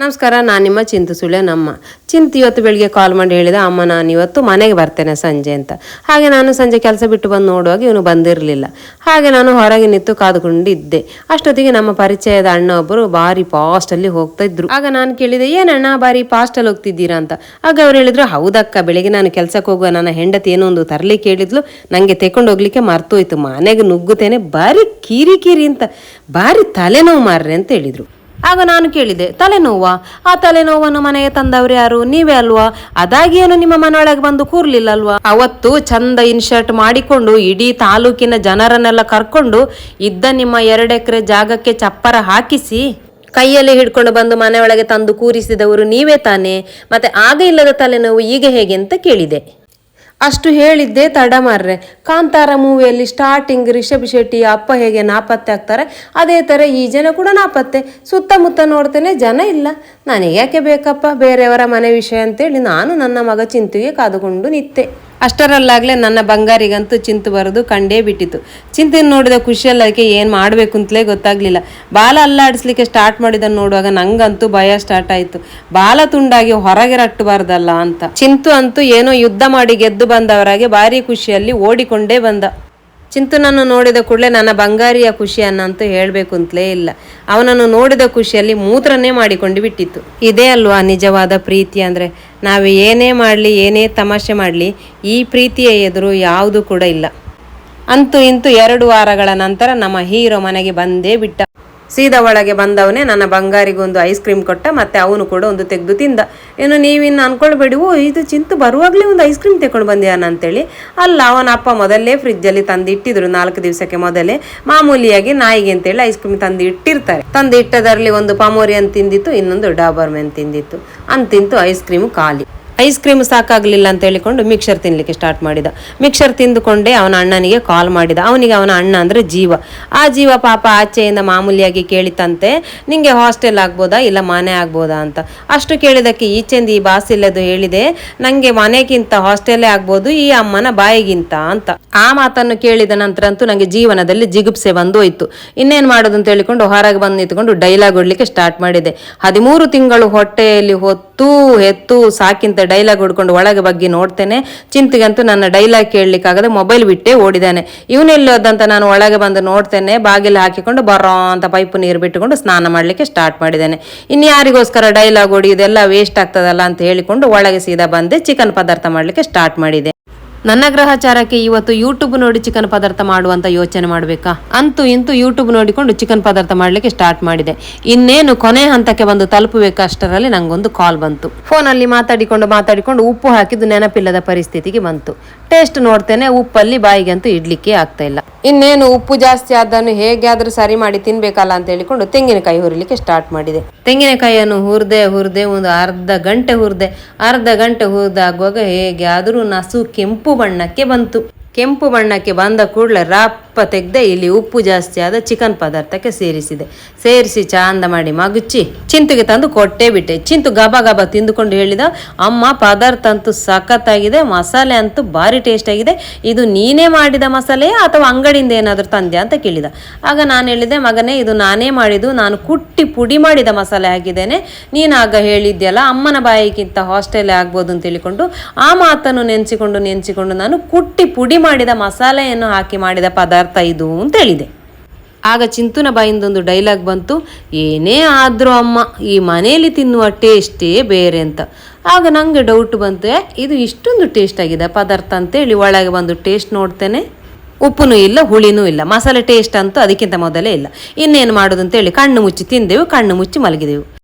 ನಮಸ್ಕಾರ, ನಾನು ನಿಮ್ಮ ಚಿಂತು ಸುಳ್ಳೆ ನಮ್ಮ. ಚಿಂತು ಇವತ್ತು ಬೆಳಿಗ್ಗೆ ಕಾಲ್ ಮಾಡಿ ಹೇಳಿದ, ಅಮ್ಮ ನಾನು ಇವತ್ತು ಮನೆಗೆ ಬರ್ತೇನೆ ಸಂಜೆ ಅಂತ. ಹಾಗೆ ನಾನು ಸಂಜೆ ಕೆಲಸ ಬಿಟ್ಟು ಬಂದು ನೋಡುವಾಗ ಇವನು ಬಂದಿರಲಿಲ್ಲ. ಹಾಗೆ ನಾನು ಹೊರಗೆ ನಿಂತು ಕಾದುಕೊಂಡಿದ್ದೆ. ಅಷ್ಟೊತ್ತಿಗೆ ನಮ್ಮ ಪರಿಚಯದ ಅಣ್ಣ ಒಬ್ಬರು ಭಾರಿ ಫಾಸ್ಟಲ್ಲಿ ಹೋಗ್ತಾ ಇದ್ರು. ಆಗ ನಾನು ಕೇಳಿದೆ ಏನಣ್ಣ ಭಾರಿ ಫಾಸ್ಟಲ್ಲಿ ಹೋಗ್ತಿದ್ದೀರಾ ಅಂತ? ಆಗ ಅವ್ರು ಹೇಳಿದ್ರು, ಹೌದಕ್ಕ, ಬೆಳಿಗ್ಗೆ ನಾನು ಕೆಲಸಕ್ಕೆ ಹೋಗುವ ನನ್ನ ಹೆಂಡತಿ ಏನೋ ಒಂದು ತರಲಿ ಕೇಳಿದ್ಲು. ನನಗೆ ತೆಕೊಂಡು ಹೋಗ್ಲಿಕ್ಕೆ ಮರ್ತೋಯ್ತು. ಮನೆಗೆ ನುಗ್ಗುತ್ತೇನೆ. ಭಾರಿ ಕಿರಿಕಿರಿ ಕಿರಿ ಅಂತ ಭಾರಿ ತಲೆನೋವು ಮಾರ್ರೆ ಅಂತ ಹೇಳಿದ್ರು. ಆಗ ನಾನು ಕೇಳಿದೆ, ತಲೆನೋವಾ? ಆ ತಲೆನೋವನ್ನು ಮನೆಗೆ ತಂದವ್ರು ಯಾರು? ನೀವೇ ಅಲ್ವಾ? ಅದಾಗಿ ಏನು ನಿಮ್ಮ ಮನೆಯೊಳಗೆ ಬಂದು ಕೂರ್ಲಿಲ್ಲ ಅಲ್ವಾ ಅವತ್ತು ಚಂದ ಇನ್ಶರ್ಟ್ ಮಾಡಿಕೊಂಡು ಇಡೀ ತಾಲೂಕಿನ ಜನರನ್ನೆಲ್ಲ ಕರ್ಕೊಂಡು ಇದ್ದ ನಿಮ್ಮ ಎರಡು ಎಕರೆ ಜಾಗಕ್ಕೆ ಚಪ್ಪರ ಹಾಕಿಸಿ ಕೈಯಲ್ಲಿ ಹಿಡ್ಕೊಂಡು ಬಂದು ಮನೆಯೊಳಗೆ ತಂದು ಕೂರಿಸಿದವರು ನೀವೇ ತಾನೆ? ಮತ್ತೆ ಆಗ ಇಲ್ಲದ ತಲೆನೋವು ಈಗ ಹೇಗೆ ಅಂತ ಕೇಳಿದೆ. ಅಷ್ಟು ಹೇಳಿದ್ದೆ ತಡ ಮಾರ್ರೆ. ಕಾಂತಾರ ಮೂವಿಯಲ್ಲಿ ಸ್ಟಾರ್ಟಿಂಗ್ ರಿಷಬ್ ಶೆಟ್ಟಿ, ಅಪ್ಪ ಹೇಗೆ ನಾಪತ್ತೆ ಆಗ್ತಾರೆ, ಅದೇ ಥರ ಈ ಜನ ಕೂಡ ನಾಪತ್ತೆ. ಸುತ್ತಮುತ್ತ ನೋಡ್ತೇನೆ ಜನ ಇಲ್ಲ. ನನಗೆ ಯಾಕೆ ಬೇಕಪ್ಪ? ಬೇರೆಯವರ ಮನೆ ವಿಷಯ ಅಂತೇಳಿ ನಾನು ನನ್ನ ಮಗ ಚಿಂತೆಗೆ ಕಾದುಕೊಂಡು ನಿತ್ತೆ ಅಷ್ಟರಲ್ಲಾಗಲೇ ನನ್ನ ಬಂಗಾರಿಗಂತೂ ಚಿಂತು ಬರೋದು ಕಂಡೇ ಬಿಟ್ಟಿತ್ತು ಚಿಂತೆ ನೋಡಿದ ಖುಷಿಯಲ್ಲಿ ಅದಕ್ಕೆ ಏನು ಮಾಡಬೇಕು ಅಂತಲೇ ಗೊತ್ತಾಗ್ಲಿಲ್ಲ. ಬಾಲ ಅಲ್ಲಾಡಿಸ್ಲಿಕ್ಕೆ ಸ್ಟಾರ್ಟ್ ಮಾಡಿದನ್ನು ನೋಡುವಾಗ ನಂಗಂತೂ ಭಯ ಸ್ಟಾರ್ಟ್ ಆಯಿತು. ಬಾಲ ತುಂಡಾಗಿ ಹೊರಗೆ ರಟ್ಟಬಾರ್ದಲ್ಲ ಅಂತ. ಚಿಂತು ಅಂತೂ ಏನೋ ಯುದ್ಧ ಮಾಡಿ ಗೆದ್ದು ಬಂದವರಾಗೆ ಭಾರಿ ಖುಷಿಯಲ್ಲಿ ಓಡಿಕೊಂಡೇ ಬಂದ. ಚಿಂತುನನ್ನು ನೋಡಿದ ಕೂಡಲೇ ನನ್ನ ಬಂಗಾರಿಯ ಖುಷಿಯನ್ನಂತೂ ಹೇಳಬೇಕು ಅಂತಲೇ ಇಲ್ಲ. ಅವನನ್ನು ನೋಡಿದ ಖುಷಿಯಲ್ಲಿ ಮೂತ್ರನೇ ಮಾಡಿಕೊಂಡು ಬಿಟ್ಟಿತ್ತು. ಇದೇ ಅಲ್ವಾ ನಿಜವಾದ ಪ್ರೀತಿ ಅಂದರೆ? ನಾವು ಏನೇ ಮಾಡಲಿ, ಏನೇ ತಮಾಷೆ ಮಾಡಲಿ, ಈ ಪ್ರೀತಿಯ ಎದುರು ಯಾವುದು ಕೂಡ ಇಲ್ಲ. ಅಂತೂ ಇಂತೂ ಎರಡು ವಾರಗಳ ನಂತರ ನಮ್ಮ ಹೀರೋ ಮನೆಗೆ ಬಂದೇ ಬಿಟ್ಟ. ಸೀದಾ ಒಳಗೆ ಬಂದವನೇ ನನ್ನ ಬಂಗಾರಿಗೊಂದು ಐಸ್ ಕ್ರೀಮ್ ಕೊಟ್ಟ, ಮತ್ತೆ ಅವನು ಕೂಡ ಒಂದು ತೆಗೆದು ತಿಂದ. ಏನು ನೀವಿನ್ನು ಅನ್ಕೊಳ್ಬೇಡಿ, ಓ, ಇದು ಚಿಂತು ಬರುವಾಗಲೇ ಒಂದು ಐಸ್ ಕ್ರೀಮ್ ತಗೊಂಡು ಬಂದಿಯಾನ ಅಂತೇಳಿ ಅಲ್ಲ, ಅವನ ಅಪ್ಪ ಮೊದಲೇ ಫ್ರಿಜ್ಜಲ್ಲಿ ತಂದು ಇಟ್ಟಿದ್ರು ನಾಲ್ಕು ದಿವಸಕ್ಕೆ ಮೊದಲೇ. ಮಾಮೂಲಿಯಾಗಿ ನಾಯಿಗೆ ಅಂತೇಳಿ ಐಸ್ ಕ್ರೀಮ್ ತಂದು ಇಟ್ಟಿರ್ತಾರೆ. ತಂದು ಇಟ್ಟದರಲ್ಲಿ ಒಂದು ಪಾಮೋರಿಯನ್ ತಿಂದಿತ್ತು, ಇನ್ನೊಂದು ಡಾಬರ್ ಮೆನ್ ತಿಂದಿತ್ತು. ಅಂತಿಂತು ಐಸ್ ಕ್ರೀಮ್ ಖಾಲಿ. ಐಸ್ ಕ್ರೀಮ್ ಸಾಕಾಗಲಿಲ್ಲ ಅಂತ ಹೇಳಿಕೊಂಡು ಮಿಕ್ಸರ್ ತಿನ್ನಲಿಕ್ಕೆ ಸ್ಟಾರ್ಟ್ ಮಾಡಿದ. ಮಿಕ್ಸರ್ ತಿಂದುಕೊಂಡೇ ಅವನ ಅಣ್ಣನಿಗೆ ಕಾಲ್ ಮಾಡಿದ. ಅವನಿಗೆ ಅವನ ಅಣ್ಣ ಅಂದ್ರೆ ಜೀವ. ಆ ಜೀವ ಪಾಪ ಆಚೆಯಿಂದ ಮಾಮೂಲಿಯಾಗಿ ಕೇಳಿತಂತೆ, ನಿಂಗೆ ಹಾಸ್ಟೆಲ್ ಆಗ್ಬೋದಾ ಇಲ್ಲ ಮನೆ ಆಗ್ಬೋದಾ? ಅಂತ. ಅಷ್ಟು ಕೇಳಿದಕ್ಕೆ ಈಚೆಂದು ಈ ಬಾಸಿಲ್ಲದು ಹೇಳಿದೆ, ನಂಗೆ ಮನೆಗಿಂತ ಹಾಸ್ಟೆಲೇ ಆಗ್ಬೋದು, ಈ ಅಮ್ಮನ ಬಾಯಿಗಿಂತ ಅಂತ. ಆ ಮಾತನ್ನು ಕೇಳಿದ ನಂತರ ಅಂತೂ ನನಗೆ ಜೀವನದಲ್ಲಿ ಜಿಗುಪ್ಸೆ ಬಂದು ಹೋಯ್ತು ಇನ್ನೇನು ಮಾಡೋದು ಅಂತ ಹೇಳಿಕೊಂಡು ಹೊರಗೆ ಬಂದು ನಿಂತ್ಕೊಂಡು ಡೈಲಾಗ್ ಹೊಡ್ಲಿಕ್ಕೆ ಸ್ಟಾರ್ಟ್ ಮಾಡಿದೆ. ಹದಿಮೂರು ತಿಂಗಳು ಹೊಟ್ಟೆಯಲ್ಲಿ ಹೊತ್ತು, ಹೆತ್ತು, ಸಾಕಿಂತ ಡೈಲಾಗ್ ಹುಡ್ಕೊಂಡು ಒಳಗೆ ಬಗ್ಗೆ ನೋಡ್ತೇನೆ. ಚಿಂತೆಗಂತೂ ನನ್ನ ಡೈಲಾಗ್ ಕೇಳಲಿಕ್ಕಾಗದೆ ಮೊಬೈಲ್ ಬಿಟ್ಟೆ ಓಡಿದ್ದಾನೆ ಇವನೆಲ್ಲೋದಂತ ನಾನು ಒಳಗೆ ಬಂದು ನೋಡ್ತೇನೆ. ಬಾಗಿಲು ಹಾಕಿಕೊಂಡು ಬರೋ ಅಂತ ಪೈಪು ನೀರು ಬಿಟ್ಟುಕೊಂಡು ಸ್ನಾನ ಮಾಡಲಿಕ್ಕೆ ಸ್ಟಾರ್ಟ್ ಮಾಡಿದ್ದೇನೆ. ಇನ್ನು ಯಾರಿಗೋಸ್ಕರ ಡೈಲಾಗ್ ಹೊಡಿಯೋದೆಲ್ಲ ವೇಸ್ಟ್ ಆಗ್ತದಲ್ಲ ಅಂತ ಹೇಳಿಕೊಂಡು ಒಳಗೆ ಸೀದಾ ಬಂದೆ. ಚಿಕನ್ ಪದಾರ್ಥ ಮಾಡಲಿಕ್ಕೆ ಸ್ಟಾರ್ಟ್ ಮಾಡಿದೆ ನನ್ನ ಗ್ರಹಚಾರಕ್ಕೆ ಇವತ್ತು ಯೂಟ್ಯೂಬ್ ನೋಡಿ ಚಿಕನ್ ಪದಾರ್ಥ ಮಾಡುವಂತ ಯೋಚನೆ ಮಾಡಬೇಕಾ? ಅಂತೂ ಇಂತೂ ಯೂಟ್ಯೂಬ್ ನೋಡಿಕೊಂಡು ಚಿಕನ್ ಪದಾರ್ಥ ಮಾಡಲಿಕ್ಕೆ ಸ್ಟಾರ್ಟ್ ಮಾಡಿದೆ. ಇನ್ನೇನು ಕೊನೆ ಹಂತಕ್ಕೆ ಬಂದು ತಲುಪಬೇಕಷ್ಟರಲ್ಲಿ ನಂಗೊಂದು ಕಾಲ್ ಬಂತು. ಫೋನಲ್ಲಿ ಮಾತಾಡಿಕೊಂಡು ಮಾತಾಡಿಕೊಂಡು ಉಪ್ಪು ಹಾಕಿದ್ದು ನೆನಪಿಲ್ಲದ ಪರಿಸ್ಥಿತಿಗೆ ಬಂತು. ಟೇಸ್ಟ್ ನೋಡ್ತೇನೆ, ಉಪ್ಪಲ್ಲಿ ಬಾಯಿಗೆ ಅಂತೂ ಇಡ್ಲಿಕ್ಕೆ ಆಗ್ತಾ ಇಲ್ಲ. ಇನ್ನೇನು ಉಪ್ಪು ಜಾಸ್ತಿ ಆದನ್ನು ಹೇಗೆ ಸರಿ ಮಾಡಿ ತಿನ್ಬೇಕಲ್ಲ ಅಂತ ಹೇಳಿಕೊಂಡು ತೆಂಗಿನಕಾಯಿ ಹುರಿಲಿಕ್ಕೆ ಸ್ಟಾರ್ಟ್ ಮಾಡಿದೆ. ತೆಂಗಿನಕಾಯಿಯನ್ನು ಹುರಿದೆ ಹುರಿದೆ ಒಂದು ಅರ್ಧ ಗಂಟೆ ಹುರಿದೆ, ಅರ್ಧ ಗಂಟೆ ಹುರಿದಾಗುವಾಗ ಹೇಗೆ ಆದರೂ ನಸು ಕೆಂಪು ಬಣ್ಣಕ್ಕೆ ಬಂತು. ಕೆಂಪು ಬಣ್ಣಕ್ಕೆ ಬಂದ ಕೂಡಲೇ ರಪ್ಪ ತೆಗೆದೆ ಇಲ್ಲಿ ಉಪ್ಪು ಜಾಸ್ತಿ ಆದ ಚಿಕನ್ ಪದಾರ್ಥಕ್ಕೆ ಸೇರಿಸಿದೆ. ಸೇರಿಸಿ ಚಾಂದ ಮಾಡಿ ಮಗುಚಿ ಚಿಂತುಗೆ ತಂದು ಕೊಟ್ಟೇ ಬಿಟ್ಟೆ. ಚಿಂತು ಗಬ ಗಬ ತಿಂದುಕೊಂಡು ಹೇಳಿದ, ಅಮ್ಮ, ಪದಾರ್ಥ ಅಂತೂ ಸಖತ್ತಾಗಿದೆ, ಮಸಾಲೆ ಅಂತೂ ಭಾರಿ ಟೇಸ್ಟ್ ಆಗಿದೆ. ಇದು ನೀನೇ ಮಾಡಿದ ಮಸಾಲೆಯಾ ಅಥವಾ ಅಂಗಡಿಯಿಂದ ಏನಾದರೂ ತಂದೆ ಅಂತ ಕೇಳಿದ. ಆಗ ನಾನು ಹೇಳಿದೆ, ಮಗನೇ, ಇದು ನಾನೇ ಮಾಡಿದ್ದು. ನಾನು ಕುಟ್ಟಿ ಪುಡಿ ಮಾಡಿದ ಮಸಾಲೆ ಹಾಕಿದ್ದೇನೆ. ನೀನು ಆಗ ಹೇಳಿದ್ಯಲ್ಲ, ಅಮ್ಮನ ಬಾಯಿಗಿಂತ ಹಾಸ್ಟೆಲ್ ಆಗ್ಬೋದು ಅಂತ ಹೇಳಿಕೊಂಡು, ಆ ಮಾತನ್ನು ನೆನೆಸಿಕೊಂಡು ನೆನೆಸಿಕೊಂಡು ನಾನು ಕುಟ್ಟಿ ಪುಡಿ ಮಾಡಿದ ಮಸಾಲೆಯನ್ನು ಹಾಕಿ ಮಾಡಿದ ಪದಾರ್ಥ ಇದು ಅಂತ ಆಗ ಚಿಂತುನ ಬಾಯಿಂದೊಂದು ಡೈಲಾಗ್ ಬಂತು, ಏನೇ ಆದರೂ ಅಮ್ಮ, ಈ ಮನೆಯಲ್ಲಿ ತಿನ್ನುವ ಟೇಸ್ಟೇ ಬೇರೆ ಅಂತ. ಆಗ ನನಗೆ ಡೌಟ್ ಬಂತು ಇದು ಇಷ್ಟೊಂದು ಟೇಸ್ಟ್ ಆಗಿದೆ ಪದಾರ್ಥ ಅಂತೇಳಿ ಒಳಗೆ ಬಂದು ಟೇಸ್ಟ್ ನೋಡ್ತೇನೆ. ಉಪ್ಪುನೂ ಇಲ್ಲ, ಹುಳಿನೂ ಇಲ್ಲ, ಮಸಾಲೆ ಟೇಸ್ಟ್ ಅಂತೂ ಅದಕ್ಕಿಂತ ಮೊದಲೇ ಇಲ್ಲ. ಇನ್ನೇನು ಮಾಡೋದು ಅಂತೇಳಿ ಕಣ್ಣು ಮುಚ್ಚಿ ತಿಂದೆವು, ಕಣ್ಣು ಮುಚ್ಚಿ ಮಲಗಿದೆವು.